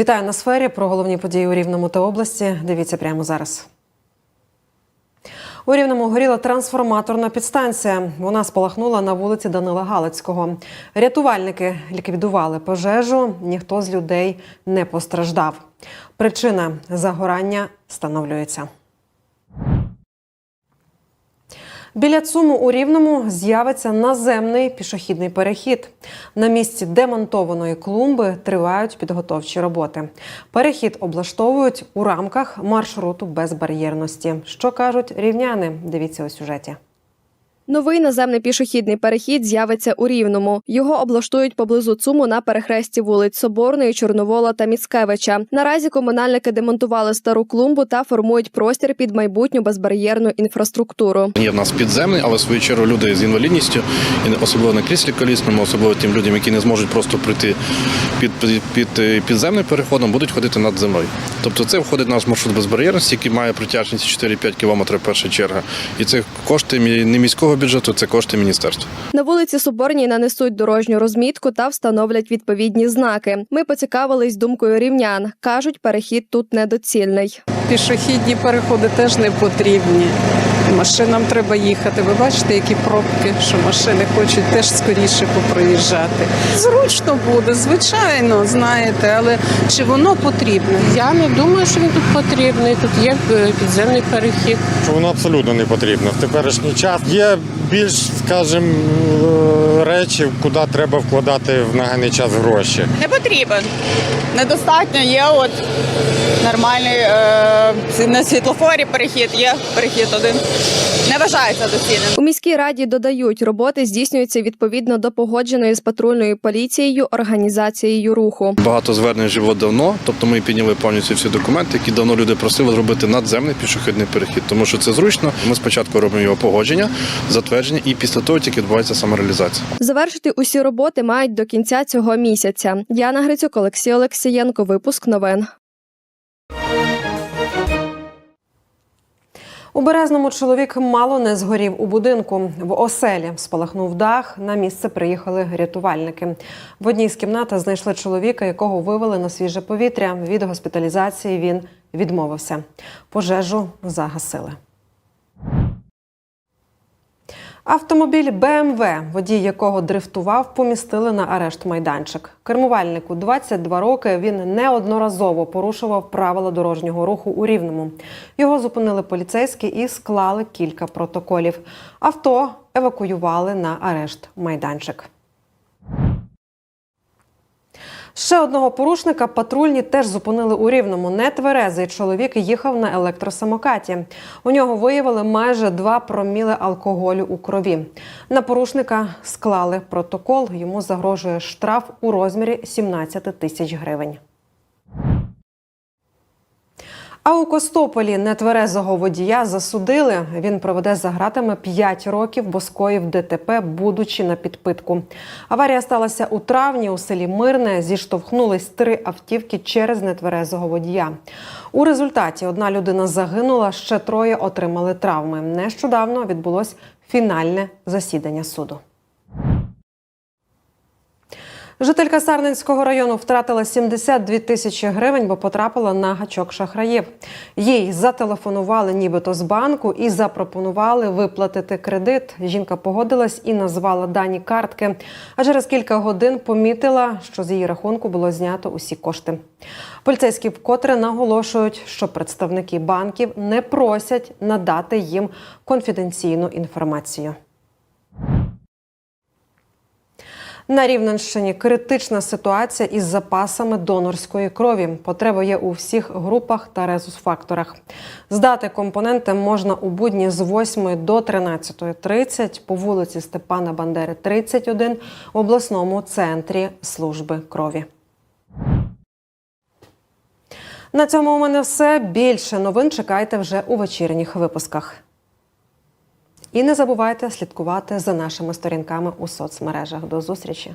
Вітаю на сфері про головні події у Рівному та області. Дивіться прямо зараз. У Рівному горіла трансформаторна підстанція. Вона спалахнула на вулиці Данила Галицького. Рятувальники ліквідували пожежу. Ніхто з людей не постраждав. Причина загорання встановлюється. Біля ЦУМу у Рівному з'явиться наземний пішохідний перехід. На місці демонтованої клумби тривають підготовчі роботи. Перехід облаштовують у рамках маршруту безбар'єрності. Що кажуть рівняни? Дивіться у сюжеті. Новий наземний пішохідний перехід з'явиться у Рівному. Його облаштують поблизу ЦУМу на перехресті вулиць Соборної, Чорновола та Міцкевича. Наразі комунальники демонтували стару клумбу та формують простір під майбутню безбар'єрну інфраструктуру. Є в нас підземний, але в свою чергу люди з інвалідністю, особливо на кріслі колісному, особливо тим людям, які не зможуть просто прийти під, під, під е, підземним переходом, будуть ходити над землею. Тобто це входить в наш маршрут безбар'єрності, який має притяжність 4-5 кілометрів перша черга. І це кошти не міського бюджету, це кошти міністерства. На вулиці Соборній нанесуть дорожню розмітку та встановлять відповідні знаки. Ми поцікавились думкою рівнян. кажуть, перехід тут недоцільний. Пішохідні переходи теж не потрібні. Машинам треба їхати. Ви бачите, які пробки, що машини хочуть теж скоріше попроїжджати. Зручно буде, звичайно, знаєте, але чи воно потрібне? Я не думаю, що він тут потрібний. Тут є е, підземний перехід. що воно абсолютно не потрібно в теперішній час. Є більш, скажімо, е, речі, куди треба вкладати в нагальний час гроші. Не потрібен. Недостатньо є от нормальний е, на світлофорі перехід, є перехід один. Не вважається доцільним. У міській раді додають, роботи здійснюються відповідно до погодженої з патрульною поліцією організацією руху. Багато звернень було давно, тобто ми підняли повністю всі документи, які давно люди просили зробити надземний пішохідний перехід, тому що це зручно. Ми спочатку робимо його погодження, затвердження, і після того тільки відбувається самореалізація. Завершити усі роботи мають до кінця цього місяця. Діана Грицюк, Олексій Олексієнко. Випуск новин. У Березному чоловік мало не згорів у будинку. В оселі спалахнув дах. На місце приїхали рятувальники. В одній з кімнат знайшли чоловіка, якого вивели на свіже повітря. Від госпіталізації він відмовився. Пожежу загасили. Автомобіль БМВ, водій якого дрифтував, помістили на арешт майданчик. Кермувальнику 22 роки. Він неодноразово порушував правила дорожнього руху у Рівному. Його зупинили поліцейські і склали кілька протоколів. Авто евакуювали на арешт майданчик. Ще одного порушника патрульні теж зупинили у рівному. Нетверезий чоловік їхав на електросамокаті. У нього виявили майже 2 проміли алкоголю у крові. На порушника склали протокол. Йому загрожує штраф у розмірі 17 тисяч гривень. А у Костополі нетверезого водія засудили. Він проведе за гратами 5 років, бо скоїв ДТП, будучи на підпитку. Аварія сталася у травні у селі Мирне. Зіштовхнулись три автівки через нетверезого водія. У результаті одна людина загинула, ще троє отримали травми. Нещодавно відбулось фінальне засідання суду. Жителька Сарненського району втратила 72 тисячі гривень, бо потрапила на гачок шахраїв. Їй зателефонували нібито з банку і запропонували виплатити кредит. Жінка погодилась і назвала дані картки. А через кілька годин помітила, що з її рахунку було знято усі кошти. Поліцейські вкотре наголошують, що представники банків не просять надати їм конфіденційну інформацію. На Рівненщині критична ситуація із запасами донорської крові. Потреба є у всіх групах та резус-факторах. Здати компоненти можна у будні з 8 до 13.30 по вулиці Степана Бандери, 31 в обласному центрі служби крові. На цьому у мене все. Більше новин чекайте вже у вечірніх випусках. І не забувайте слідкувати за нашими сторінками у соцмережах. До зустрічі!